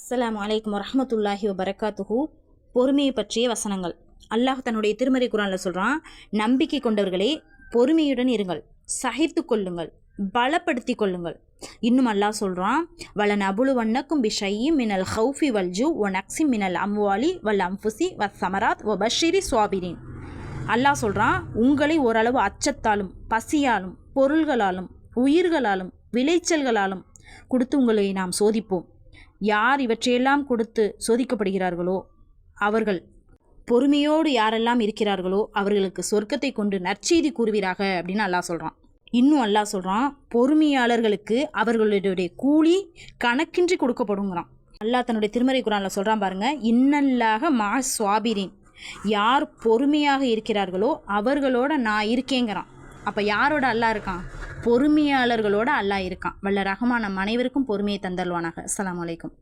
அஸ்லாம் அலைக்கும் வரமத்துல்லாஹி வபரகாத்துஹு. பொறுமையை பற்றிய வசனங்கள். அல்லாஹ் தன்னுடைய திருமறை குரானில் சொல்கிறான் நம்பிக்கை கொண்டவர்களே பொறுமையுடன் இருங்கள். சகித்து கொள்ளுங்கள். பலப்படுத்தி கொள்ளுங்கள். இன்னும் அல்லாஹ் சொல்கிறான் வல நபுலு வண்ணக்கும் பி ஷையும் மினல் ஹவுஃபி வல்ஜு ஒன் ஒ நக்ஸி மினல் அம்வாலி வல் அம்ஃபுசி வ சமராத் ஒ பஷீரி சுவாபிரின். அல்லாஹ் சொல்கிறான் உங்களை ஓரளவு அச்சத்தாலும் பசியாலும் பொருள்களாலும் உயிர்களாலும் விளைச்சல்களாலும் கொடுத்து உங்களை நாம் சோதிப்போம். யார் இவற்றையெல்லாம் கொடுத்து சோதிக்கப்படுகிறார்களோ அவர்கள் பொறுமையோடு யாரெல்லாம் இருக்கிறார்களோ அவர்களுக்கு சொர்க்கத்தை கொண்டு நற்செய்தி கூறுவீராக அப்படின்னு அல்லாஹ் சொல்கிறான் இன்னும் அல்லாஹ் சொல்கிறான் பொறுமையாளர்களுக்கு அவர்களுடைய கூலி கணக்கின்றி கொடுக்கப்படுங்கிறான். அல்லாஹ் தன்னுடைய திருமறை குரானில் சொல்கிறான் பாருங்கள் இன்னல்லாக மா சுவாபிரின் யார் பொறுமையாக இருக்கிறார்களோ அவர்களோட நான் இருக்கேங்கிறான். அப்போ யாரோட அல்லாஹ் இருக்கான்? பொறுமையாளர்களோட அல்லாஹ் இருக்கான். வல்ல ரஹ்மான் நம் அனைவருக்கும் பொறுமையை தந்தல்வானாக அஸ்ஸலாமு அலைக்கும்.